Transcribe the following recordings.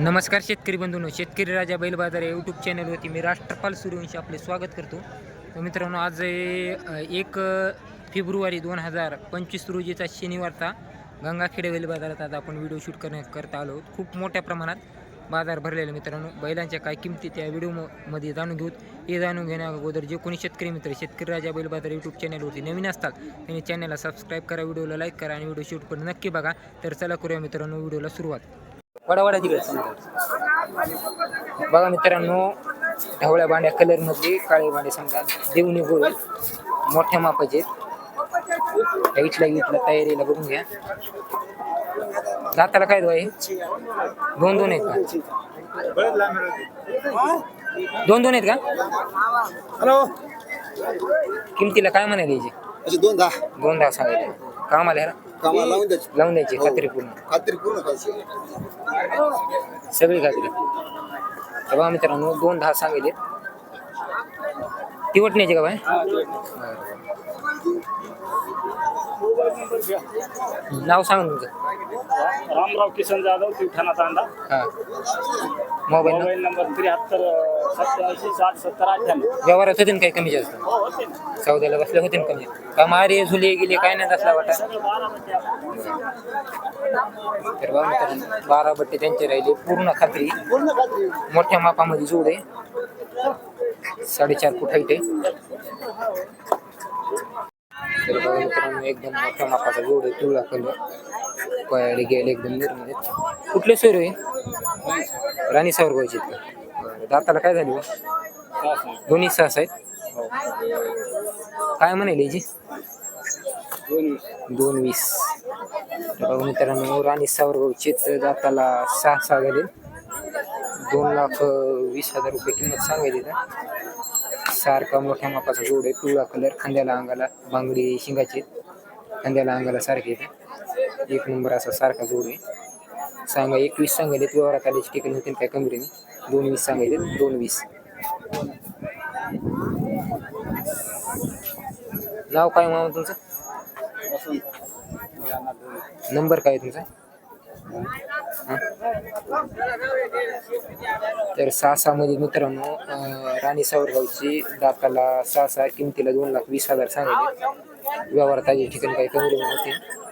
नमस्कार शेतकरी बंधूंनो शेतकरी राजा बैल बाजार या यूट्यूब चॅनलवरती मी राष्ट्रपाल सूर्यवंशी आपले स्वागत करतो. मित्रांनो आज एक फेब्रुवारी दोन हजार पंचवीस रोजीचा शनिवारचा गंगाखेडे बैल बाजारात आज आपण व्हिडिओ शूट करण्या करता आलो आहोत. खूप मोठ्या प्रमाणात बाजार भरलेला मित्रांनो. बैलांच्या काय किमती त्या व्हिडिओमध्ये जाणून घेऊत. हे जाणून घेण्या अगोदर जे कोणी शेतकरी मित्र शेतकरी राजा बैल बाजार यूट्यूब चॅनलवरती नवीन असतात त्यांनी चॅनलला सबस्क्राईब करा व्हिडिओला लाईक करा आणि व्हिडिओ शूट पण नक्की बघा. तर चला करूया मित्रांनो व्हिडिओला सुरुवात. वडावडा तिकडे बघा मित्रांनो ढवळ्या बांड्या कलरमध्ये काळे बांडे समजा देवणी गोळ मोठ्या मापाचे त्या इथला इथला तयारीला बघून घ्या. दाताला काय दोन दोन आहेत का? दोन दोन आहेत का? हॅलो. किमतीला काय असे दोन दहा. दोन दहा सांगायचे कामाला कामाला लावून द्यायचे. लावून द्यायची खात्री पूर्ण. खात्री पूर्ण सगळी खात्री. तर बघा मित्रांनो दोन दहा सांगितले ती वटण्याची का बाय? नाव सांग तुमचं. रामराव किसन जाधव तिवठाणा तांडा. हा. मोबाईल मोबाईल नंबर त्र्याहत्तर सत्याऐंशी साठ सत्तर अठ्ठ्याण्णव. व्यवहारात होते ना काही कमी जास्त? हो होते ना. चौद्याला बसले होते ना कमी. का मारे झुले गेले काय नाही असला वाटा? सगळं बारा आपण. तर मित्रांनो बारा बट्टे त्यांचे राहिले. पूर्ण खात्री. पूर्ण खात्री. मोठ्या मापामध्ये जोड आहे. साडेचार फूट हाईट आहे. तर बघा मित्रांनो एकदम मोठ्या मापाचा जोड आहे पिवळा कलर पायाडे गेले एकदम निर्मळ आहेत कुठले सोयर आहे? राणी सावरगावचे बरं. दाताला काय झाली हो? दोन्ही सास आहेत. काय म्हणाले याची दोन वीस तर बघा मित्रांनो राणी सावरगावचे तर दाताला सहा सहा झाले. दोन लाख अं, वीस हजार रुपये किंमत सांगायची का? सारखा मोठ्या मापाचा जोड आहे पिवळा कलर खांद्याला अंगाला बांगडी शिंगाचे. खांद्याला अंगाला सारखे. आहेत. एक नंबर असा सारखा जोड आहे. सांगा एकवीस सांगायले व्यवहारात आल्याची टिकल होतील काय कमी नाही दोन वीस सांगायले दोन वीस नाव काय मामा तुमचं? नंबर काय आहे तुमचा? तर सहा सहा मध्ये मित्रांनो राणी सावरगावची दाताला सहा सहा किमतीला दोन लाख वीस हजार सांगितले. व्यवहारात आधी ठिकाणी काही कमी होते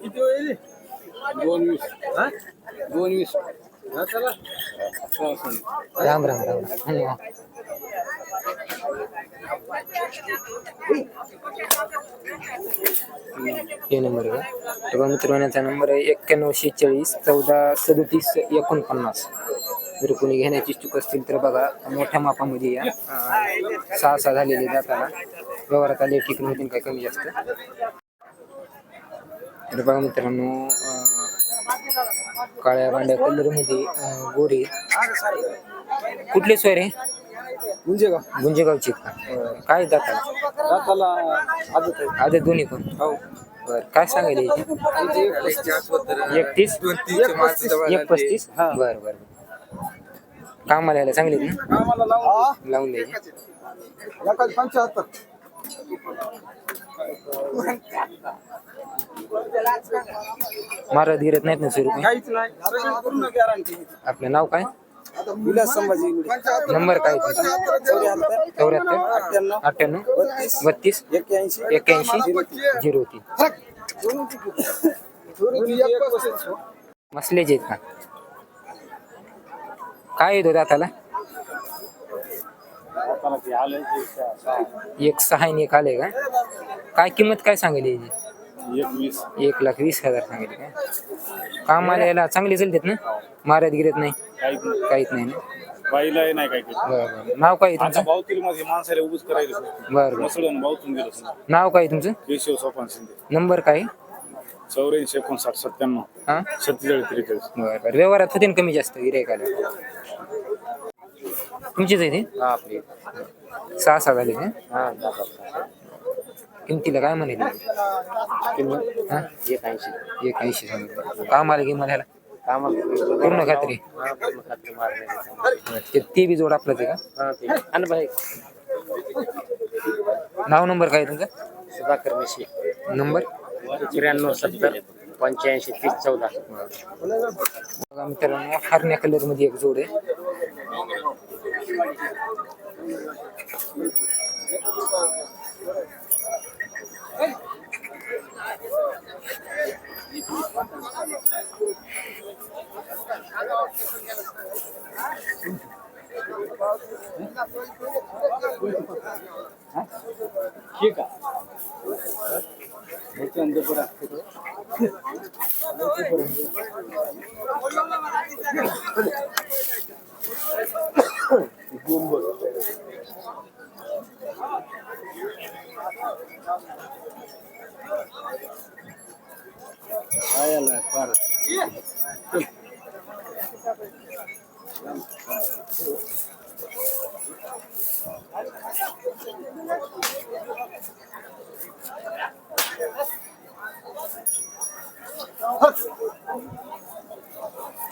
किती होईल दोन वीस. दोन वीस. राम राम राम राम. हे नंबर बघा. नंबर आहे एक्क्याण्णव शेहेचाळीस चौदा सदतीस एकोणपन्नास. जर कोणी घेण्याची चूक असतील तर बघा मोठ्या मापामध्ये या. सहा सहा झालेले जाताना व्यवहारात आले ठिकाण होतील काय कमी जास्त. तर बघा मित्रांनो काळ्या बांड्या कलरमध्ये गोरे कुठले सोय रे? का गुंजेगावचे का? काय दाताला दाताला आदत आहे दोन्ही पण? हो. बर काय सांगायला एकतीस. एक पस्तीस बर बर. कामाला यायला चांगले ना? कामाला लावून लावून द्यायचे एखादी पंच्याहत्तर मारत गिरत नाहीत ना स्वरूप? काहीच नाही. सगळी पूर्ण गॅरंटी आपलं नाव काय? विलास संभाजी नंबर काय चौऱ्याहत्तर. चौऱ्याहत्तर. अठ्ठ्याण्णव. अठ्ठ्याण्णव बत्तीस. बत्तीस. एक्क्याऐंशी. एक्क्याऐंशी. झिरो तीन मसलेचे आहेत का? काय येतो दाताला आता ते आलंय ते सहा- सहा. एक सहा आणि एक आले का? काय किंमत काय सांगेल याची? एक लाख वीस हजार सांगितले काय कामाला याला चांगले चालतात ना? मारत गिरत नाही? काहीच नाही ना? बाईला नाही काय बरं. नाव काय तुमचं? माणसाला उभूच करायला बरं बरं. नाव काय तुमचं? केशव सोपान शिंदे. नंबर काय? चौऱ्याऐंशी एकोणसाठ सत्त्याण्णव. हा? सत्तेचाळीस त्रेचाळीस बरं बरं. व्यवहारात होते ना कमी जास्त गिरायकाला तुमचीच आहे ते? आपली. सहा सहा झाले हा किमतीला काय म्हणेल किंमत? हा? एक ऐंशी एक ऐंशी सांगितलं कामाला की मला कामाला पूर्ण खात्री? बरं, ते ते बी जोड आपलंच आहे का? आणि भाई नाव नंबर काय आहे तुमचा? सुधाकर मेशी नंबर? त्र्याण्णव सत्तर पंच्याऐंशी तीस चौदा. बघा मित्रांनो हरण्या कलरमध्ये एक जोड आहे. ठीक आहे. ando por aquí.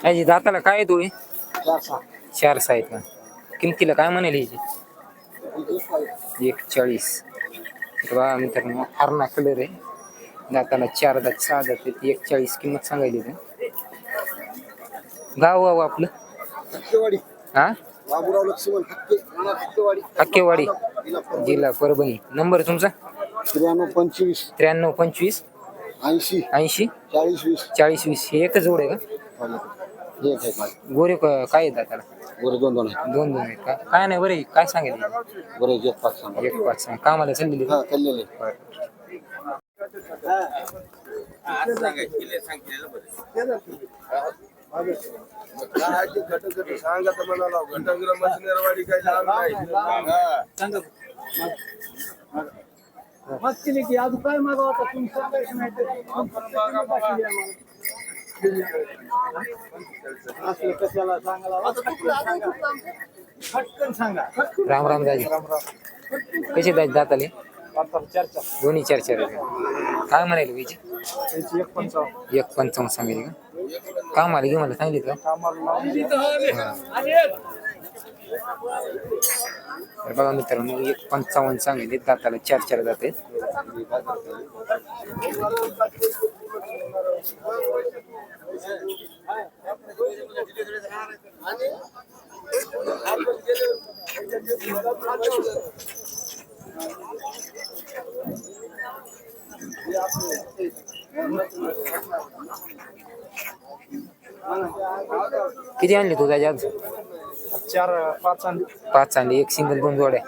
याची दाताला काय येतो चार सहा आहेत का किमतीला काय म्हणाल याची एक चाळीस बघा मित्रांनो हरणा कलर आहे. दाताला चार दात सहा दात आहेत. एक चाळीस किंमत सांगायली तर गाव गाव आपलं? हा? हक्केवाडी. हक्केवाडी. जिल्हा परभणी. नंबर तुमचा? त्र्याण्णव पंचवीस. त्र्याण्णव पंचवीस. ऐंशी. ऐंशी? चाळीस वीस. चाळीस वीस. हे एकच जोड आहे का? हे एक आहे माझे. गोरे क- काय येतात त्याला? बरं दोन दोन आहे दोन दोन आहेत का? काय नाही बरे काय सांगेल बरं एक पाच सांगा. एक पाच सांग. कामाला चाललेली हा चाललेले सांगा तर म्हणाला घटंग्र मशिनरवाडी काही लाभ नाही. मागची की अजून काय मागावं आता तुम्ही सांगायचं नाही तर. असलं कशाला सांगायला पटकन सांगा. राम राम दाजी. कसे दाजी दाताले आता चर्चा. दोन्ही चार चार आहेत. काय म्हणाले त्यांची एक पंचावन्न. एक पंचावन्न सांगितले का? कामाला घेऊन मला सांगितलं का कामाला लावून द्या. हा. तर बघा मित्रांनो एक पंचावन्न सांगितले दाताला चार चार दात आहेत. किती आणले तू त्याच्यात आज? चार पाच आणि पाच आणले एक सिंगल दोन जोड्या.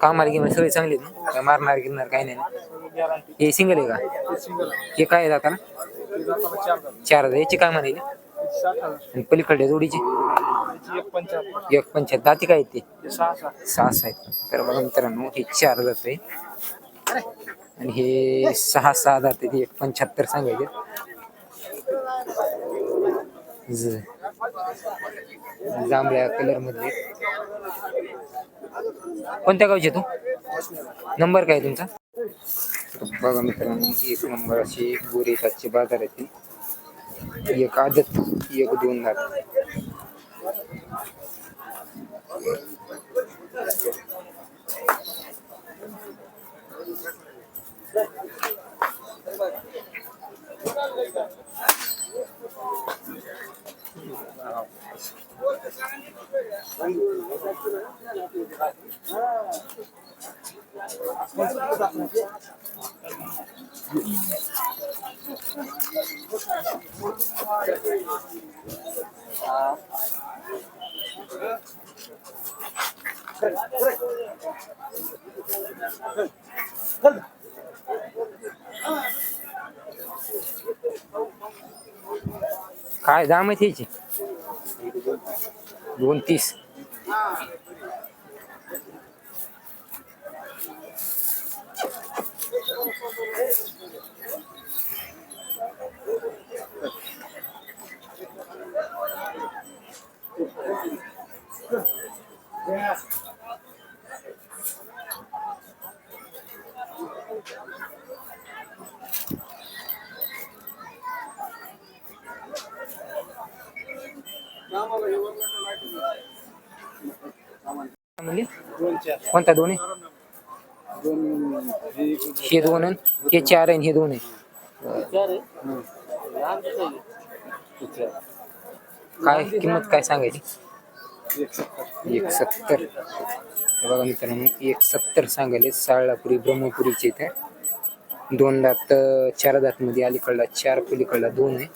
कामाला गिमाला सगळे चांगले आहेत ना? काय मारणार गिरणार काही नाही ना? गॅरंटी हे सिंगल आहे का? हे काय आहे दाताला चार चार हजार याची काय म्हणाली? आणि पलीकडे जोडीची? एक पंचायत दाती काय ते? सहा आहेत. तर बघा मित्रांनो हे चार जात आहे आणि हे सहा सहा जात आहेत. एक पंच्याहत्तर सांगायचे. जांभळ्या कलर मधले कोणत्या गावचे तू? नंबर काय तुमचा? बघा मित्रांनो एक नंबर असे गोरे ताचे बाजार आहेत एक आदत एक दोन दात काय दाम आहे त्याची दोन तीस. कोणता दोन आहे हे दोन आहे, हे चार आहे हे दोन आहे. काय किंमत काय सांगायची? एक सत्तर बघा मित्रांनो एक सत्तर सांगायले. साळापुरी ब्रह्मपुरीचे इथे. दोन दात चार दात मध्ये अलीकडला चार पलीकडला दोन आहे.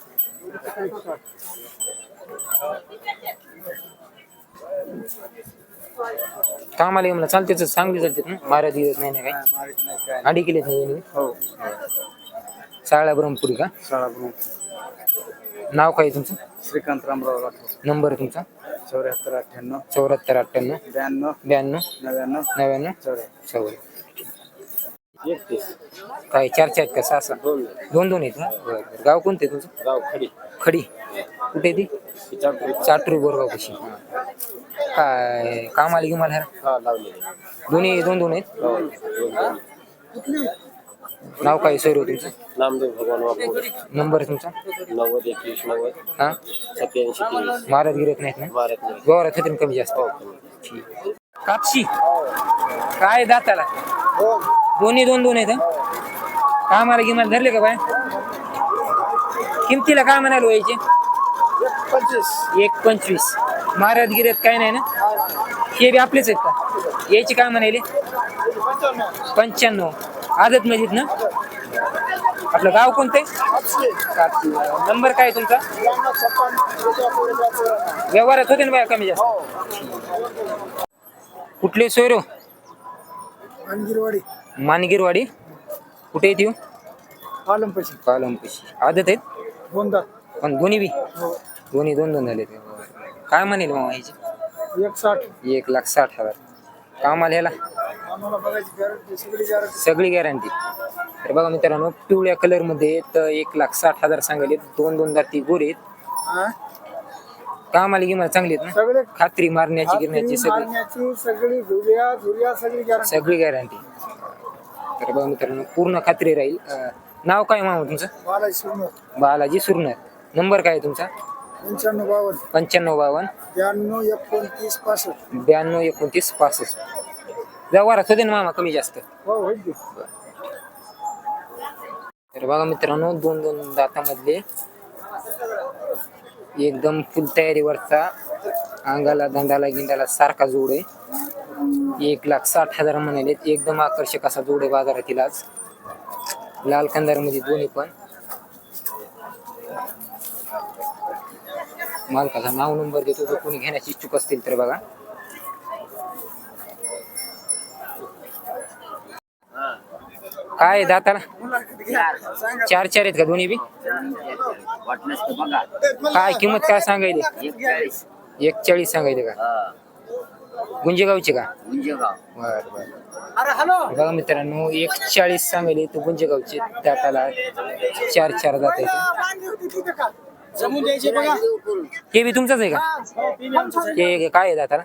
कामाला मला चालते चांगली चालते ना? मारा दिवस नाही ना काय. आडी केलेत नाही हो. साळा ब्रह्मपुरी का? शाळा बनवतो नाव काय तुमचं? श्रीकांत रामराव राठोड. नंबर तुमचा? चौऱ्याहत्तर अठ्ठ्याण्णव. चौऱ्याहत्तर अठ्ठ्याण्णव. ब्याण्णव. ब्याण्णव. नव्याण्णव. नव्याण्णव. चौऱ्याहत्तर. एकतीस काय चार चार आहेत का? सहा सहा? दोन दोन आहेत ना बरं बरं. गाव कोणते तुमचं? गाव खडी. खडी. कुठे ती? चाटरी बोरगाव कशी? काय कामाला की मला? हा लावले. दोन्ही दोन दोन आहेत? नाव काय सोयरो तुमचं? नामदेव भगवान वापर नंबर तुमचा? नव्वद एकवीस नव्वद. हा? सत्याऐंशी तेवीस महाराज गिरत नाहीत ना? भारत नाही. व्यवहारात होते ना कमी जास्त. ठीक कापशी. काय दाताला? दोन्ही दोन दोन आहेत हं? कामाला गिमाला धरले का बाय? किमतीला काय म्हणायला व्हायचे पंचवीस. एक पंचवीस. महाराज गिरत काय नाही ना? हे बी आपलेच आहेत का? यायचे काय म्हणाले पंच्याण्णव. आदत मजीद ना? आपलं गाव कोणतं आहे नंबर काय तुमचा? व्यवहारात होते ना बाया कमी जास्त? कुठले सोयरो अंगिरवाडी मानगिरवाडी. कुठे येते हो? पालमपशी. पालमपशी. आदत आहेत? दोनदा पण दोन्ही बी? हो. दोन्ही दोन दोन झाले काय म्हणेल मग ह्याचे एक साठ. एक लाख साठ हजार. कामाला ह्याला आम्हाला बघायची गॅरंटी सगळी गॅरंटी. सगळी गॅरंटी. तर बघा मित्रांनो पिवळ्या कलरमध्ये तर एक लाख साठ हजार सांगले दोन दोन जाती गोरे आहेत. कामाला गिमाला चांगली आहेत ना? सगळे खात्री मारण्याची गिरण्याची सगळी. मारण्याची सगळी गॅरंटी सगळी गॅरंटी तर बघा मित्रांनो पूर्ण खात्री राहील. अं, नाव काय मामा तुमचं? बालाजी सोनं बालाजी सुरनर. नंबर काय आहे तुमचा? पंच्याण्णव बावन्न. पंच्याण्णव बावन्न. ब्याण्णव एकोणतीस पासष्ट. ब्याण्णव एकोणतीस पासष्ट. व्यवहारात होते ना मामा कमी जास्त. हो होईल की. तर बघा मित्रांनो दोन दोन दातामधले एकदम फुल तयारीवरचा अंगाला दंडाला गिंडाला सारखा जोड आहे. एक लाख साठ हजार म्हणाले एकदम आकर्षक असा जोड आहे बाजारातील आज. लाल कंदारमध्ये दोन्ही पण. मालकाचा नाव नंबर देतो जर कोणी घेण्याची इच्छुक असतील तर बघा. काय आहे दाताला चार चार आहेत का दोन्ही बी? काय किंमत काय सांगायली? एक चाळीस एक चाळीस का? हा गुंजेगावचे का? गुंजेगाव बर बर. बघा मित्रांनो एक चाळीस तू तो गुंजेगावचे दाताला चार चार दात आहेत. जमून द्यायचे बघा. हे बी तुमचंच आहे का? हे काय आहे दाताला?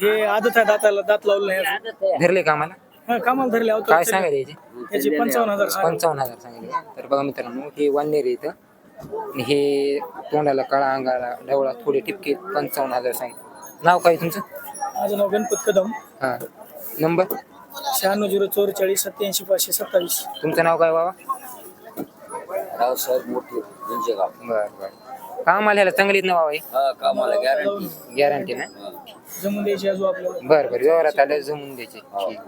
हे आदत आहे दाताला दात लावलं नाही धरले का आम्हाला? हा, कामाला धरले आहोत. काय सांगायले याचे याचे पंचावन्न हजार सांगा. पंचावन्न हजार सांगितले तर बघा मित्रांनो हे वानेर इथं. आणि हे तोंडाला काळा अंगाला ढवळा थोडे टिपके पंचावन्न हजार सांगितले नाव काय तुमचं? माझं नाव गणपत कदम. हां. नंबर? शहाण्णव झिरो चौवेचाळीस सत्याऐंशी पाचशे सत्तावीस. तुमचं नाव काय बाबा? रावसाहेब मोठे गुंजेगाव. बर बर. काम आल्याला चांगलीच ना बाबा हा? कामाला गॅरंटी गॅरंटी ना? जमून द्यायची आपल्याला. बर बर. व्यवहारात आलं जमून द्यायचे. ठीक